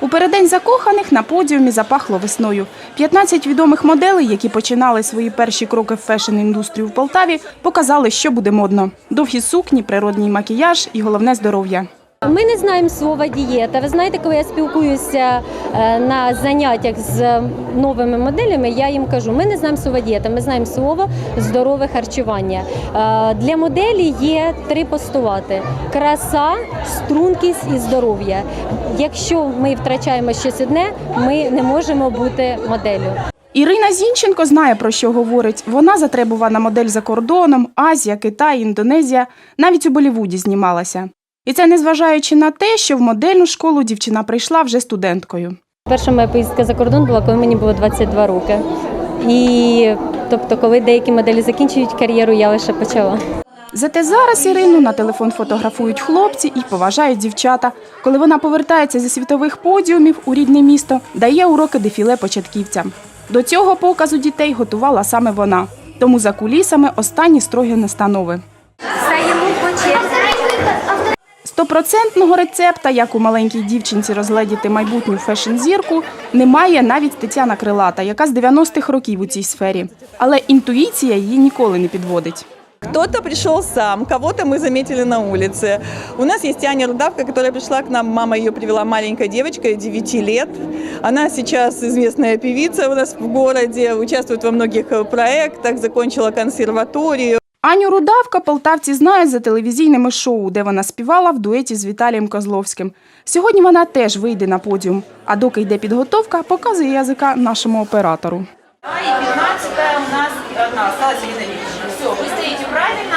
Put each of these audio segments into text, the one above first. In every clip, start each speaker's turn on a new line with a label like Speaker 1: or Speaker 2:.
Speaker 1: У передень закоханих на подіумі запахло весною. 15 відомих моделей, які починали свої перші кроки в фешн-індустрію в Полтаві, показали, що буде модно: довгі сукні, природній макіяж і головне здоров'я.
Speaker 2: Ми не знаємо слова дієта. Ви знаєте, коли я спілкуюся е, на заняттях з новими моделями, я їм кажу: ми не знаємо слова дієта, ми знаємо слово здорове харчування. Е, Для моделі є три постулати: краса, стрункість і здоров'я. Якщо ми втрачаємо щось одне, ми не можемо бути моделлю.
Speaker 1: Ірина Зінченко знає, про що говорить. Вона затребувана модель за кордоном, Азія, Китай, Індонезія, навіть у Болівуді знімалася. І це незважаючи на те, що в модельну школу дівчина прийшла вже студенткою.
Speaker 2: Перша моя поїздка за кордон була, коли мені було 22 роки. І тобто, коли деякі моделі закінчують кар'єру, я лише почала.
Speaker 1: Зате зараз Ірину на телефон фотографують хлопці і поважають дівчата. Коли вона повертається зі світових подіумів у рідне місто, дає уроки дефіле початківцям. До цього показу дітей готувала саме вона. Тому за кулісами останні строгі настанови.
Speaker 3: Стаємо.
Speaker 1: Стопроцентного рецепта, як у маленькій дівчинці розгледіти майбутню фешн-зірку, немає навіть Тетяна Крилата, яка з 90-х років у цій сфері. Але інтуїція її ніколи не підводить.
Speaker 4: Кто-то пришел сам, кого-то мы заметили на улице. У нас есть Аня Рудавка, которая пришла к нам. Мама ее привела маленькая девочка, 9 лет. Она сейчас известная певица у нас в городе, участвует во многих э, проектах, закончила консерваторию.
Speaker 1: Аню Рудавка полтавці знають за телевізійними шоу, де вона співала в дуеті з Віталієм Козловським. Сьогодні вона теж вийде на подіум. А доки йде підготовка, показує язика нашому оператору.
Speaker 5: И 15 у нас одна осталась. Все, вы стоите правильно.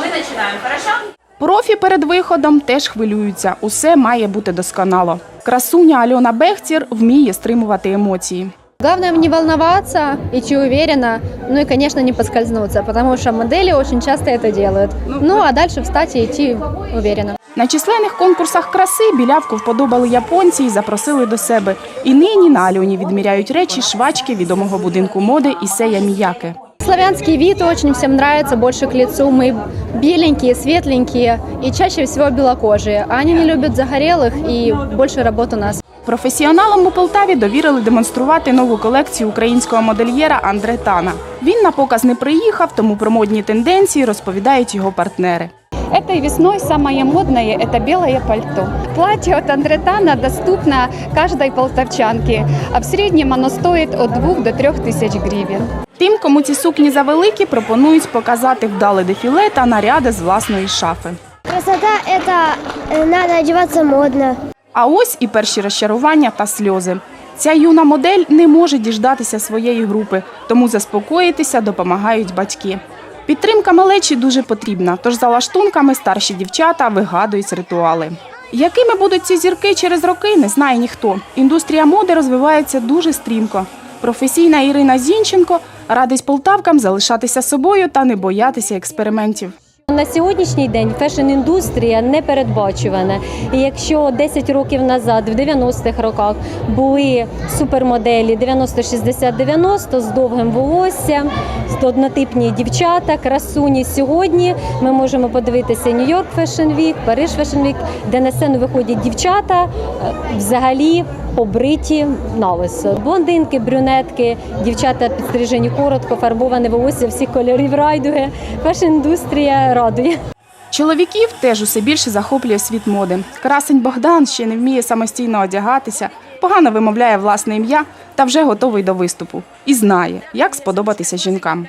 Speaker 5: Мы начинаем, хорошо?
Speaker 1: Профі перед виходом теж хвилюються. Усе має бути досконало. Красуня Альона Бехтір вміє стримувати емоції.
Speaker 6: Главное не волноваться, идти уверенно, ну и, конечно, не поскользнуться, потому что модели очень часто это делают. Ну а дальше встать и идти уверенно.
Speaker 1: На численних конкурсах краси білявку вподобали японці і запросили до себе. І нині на Альоні відміряють речі швачки відомого будинку моди Ісея Міяки.
Speaker 6: Славянский вид очень всем нравится, больше к лицу. Мы беленькие, светленькие и чаще всего белокожие. А они не любят загорелых и больше работ у нас.
Speaker 1: Професіоналам у Полтаві довірили демонструвати нову колекцію українського модельєра Андре Тана. Він на показ не приїхав, тому про модні тенденції розповідають його партнери.
Speaker 7: Этой весной самое модное – это белое пальто. Платье от Андретана доступно каждой полтавчанке, а в среднем оно стоит от 2 до 3 тысяч гривен.
Speaker 1: Тим, кому ці сукні завеликі, пропонують показати вдале дефіле та наряди з власної шафи.
Speaker 8: Красота – это э, надо одеваться модно.
Speaker 1: А ось і перші розчарування та сльози. Ця юна модель не може діждатися своєї групи, тому заспокоїтися допомагають батьки. Підтримка малечі дуже потрібна, тож за лаштунками старші дівчата вигадують ритуали. Якими будуть ці зірки через роки, не знає ніхто. Індустрія моди розвивається дуже стрімко. Професійна Ірина Зінченко радить полтавкам залишатися собою та не боятися експериментів.
Speaker 2: На сьогоднішній день фешн-індустрія не передбачувана. І якщо 10 років назад, в 90-х роках, були супермоделі 90-60-90 з довгим волоссям, однотипні дівчата, красуні, сьогодні ми можемо подивитися Нью-Йорк Fashion Week, Париж Fashion Week, де на сцену виходять дівчата е, взагалі побриті налисо. Блондинки, брюнетки, дівчата підстрижені коротко, фарбоване волосся всіх кольорів райдуги. Фешн-індустрія радує.
Speaker 1: Чоловіків теж усе більше захоплює світ моди. Красень Богдан ще не вміє самостійно одягатися, погано вимовляє власне ім'я та вже готовий до виступу. І знає, як сподобатися жінкам.